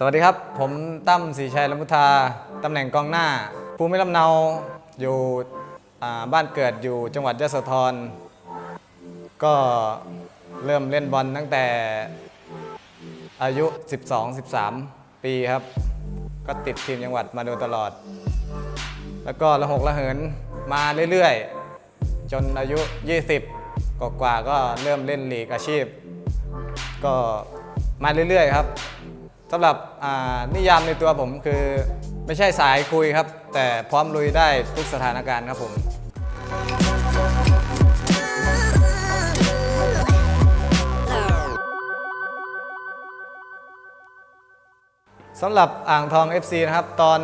สวัสดีครับ ผมตั้มศรีชัยลำพุทา ตำแหน่งกองหน้า ภูมิลำเนาอยู่อ่บ้านเกิดอยู่จังหวัดยะโสธร ก็เริ่มเล่นบอลตั้งแต่อายุ 12-13 ปีครับ ก็ติดทีมจังหวัดมาโดยตลอด แล้วก็ระหกระเหินมาเรื่อยๆ จนอายุ 20 กว่าๆก็เริ่มเล่นลีกอาชีพ ก็มาเรื่อยๆครับ สำหรับนิยามในตัวผมคือ ไม่ใช่สายคุยครับ แต่พร้อมลุยได้ทุกสถานการณ์ครับผมสำหรับอ่างทอง FC นะครับ ตอน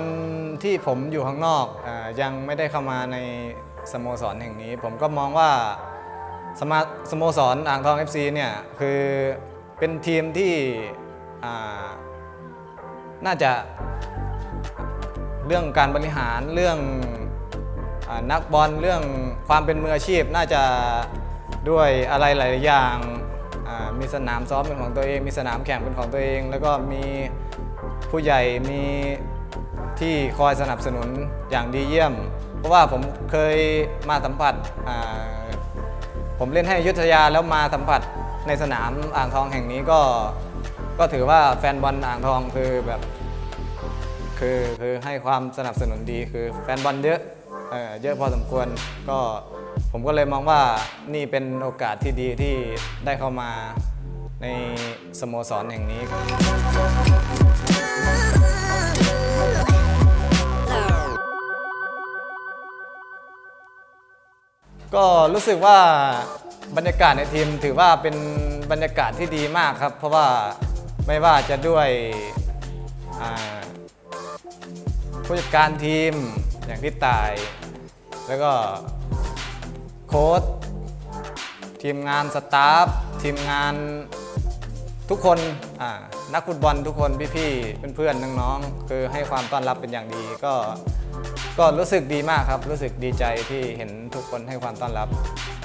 ที่ผมอยู่ข้างนอกอยังไม่ได้เข้ามาในสโมสรแห่งนี้ ผมก็มองว่าสมาสโมสรอ่างทอง FC เนี่ยคือเป็นทีมที่ น่าจะเรื่องการบริหารเรื่องอนักบอลเรื่องความเป็นมืออาชีพ น่าจะด้วยอะไรหลายอย่างมีสนามซ้อมเป็นของตัวเอง มีสนามแข่งเป็นของตัวเอง แล้วก็มีผู้ใหญ่มีที่คอยสนับสนุนอย่างดีเยี่ยม เพราะว่าผมเคยมาสัมผัสผมเล่นให้ยุทธยาแล้วมาสัมผัสในสนามอ่างทองแห่งนี้ก็ ก็ถือว่าแฟนบอลอ่างทองคือแบบคือคือให้ความสนับสนุนดีคือแฟนบอลเยอะเออเยอะพอสมควรก็ผมก็เลยมองว่านี่เป็นโอกาสที่ดีที่ได้เข้ามาในสโมสรแห่งนี้ก็รู้สึกว่าบรรยากาศในทีมถือว่าเป็นบรรยากาศที่ดีมากครับ เพราะว่า ไม่ว่าจะด้วยผู้จัดการทีมอย่างพี่ตาย แล้วก็โค้ชทีมงานสตาฟทีมงานทุกคนนักฟุตบอลทุกคนพี่ๆเพื่อนๆน้องๆคือให้ความต้อนรับเป็นอย่างดีก็ก็รู้สึกดีมากครับ รู้สึกดีใจที่เห็นทุกคนให้ความต้อนรับ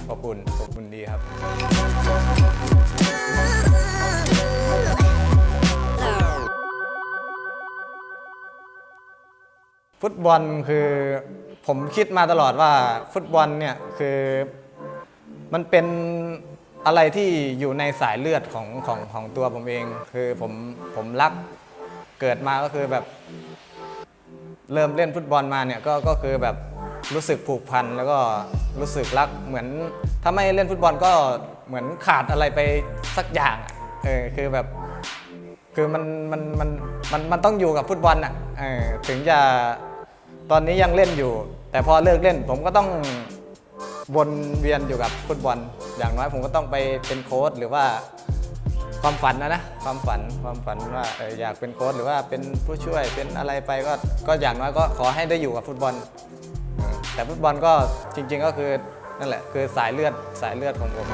ขอบอุ่นอบอุ่นดีครับ ฟุตบอลคือผมคิดมาตลอดว่าฟุตบอลเนี่ยคือมันเป็นอะไรที่อยู่ในสายเลือดของของของตัวผมเอง คือผมผมรักเกิดมาก็คือแบบ เริ่มเล่นฟุตบอลมาเนี่ยก็ก็คือแบบรู้สึกผูกพันแล้วก็รู้สึกรักเหมือนถ้าไม่เล่นฟุตบอลก็เหมือนขาดอะไรไปสักอย่างเออคือแบบคือมันมันมันมันมันต้องอยู่กับฟุตบอลอะเออถึงจะ ตอนนี้ยังเล่นอยู่ แต่พอเลิกเล่นผมก็ต้องวนเวียนอยู่กับฟุตบอล อย่างน้อยผมก็ต้องไปเป็นโค้ชหรือว่าความฝันนะนะความฝันความฝันว่าเอออยากเป็นโค้ชหรือว่าเป็นผู้ช่วยเป็นอะไรไปก็ก็อย่างน้อยก็ขอให้ได้อยู่กับฟุตบอล แต่ฟุตบอลก็จริง ๆ ก็คือนั่นแหละคือสายเลือดสายเลือดของผม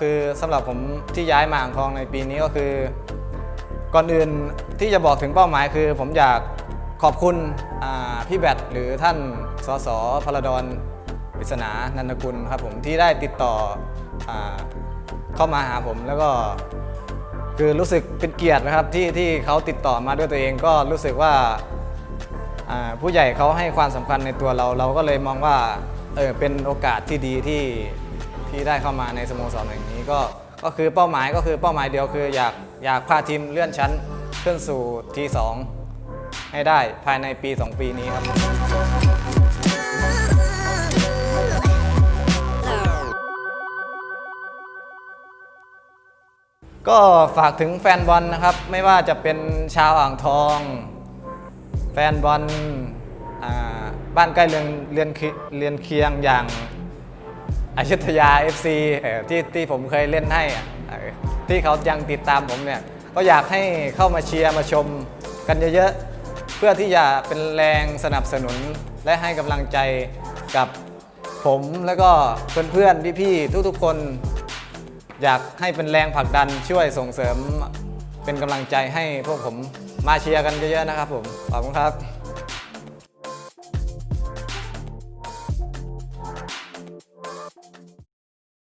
คือสำหรับผมที่ย้ายมาอ่างทองในปีนี้ก็คือ ก่อนอื่นที่จะบอกถึงเป้าหมายคือ ผมอยากขอบคุณพี่แบทหรือท่านสสพลดรปริศนานันทกุลครับผมที่ได้ติดต่ออเข้ามาหาผมแล้วก็คือรู้สึกเป็นเกียรตินะครับที่ที่เขาติดต่อมาด้วยตัวเองก็รู้สึกว่าอ่าผู้ใหญ่เขาให้ความสำคัญในตัวเรา เราก็เลยมองว่าเออเป็นโอกาสที่ดีที่ ที่ได้เข้ามาในสโมสรแห่งนี้ก็ก็คือเป้าหมายก็คือเป้าหมายเดียวคืออยากอยากพาทีมเลื่อนชั้นขึ้นสู่ทีสองให้ได้ภายในปี 2 ปีนี้ครับ ก็ฝากถึงแฟนบอลนะครับ ไม่ว่าจะเป็นชาวอ่างทอง แฟนบอลบ้านใกล้เรือนเรือนคิเรือนเคียงอย่าง อยุธยา FC เออที่ที่ผมเคยเล่นให้อะเออที่เขายังติดตามผมเนี่ยก็อยากให้เข้ามาเชียร์มาชมกันเยอะๆ เพื่อที่จะเป็นแรงสนับสนุนและให้กำลังใจกับผมแล้วก็เพื่อนๆ พี่ๆ ทุกๆ คน อยากให้เป็นแรงผลักดันช่วยส่งเสริมเป็นกำลังใจให้พวกผมมาเชียร์กันเยอะๆนะครับผมขอบคุณครับ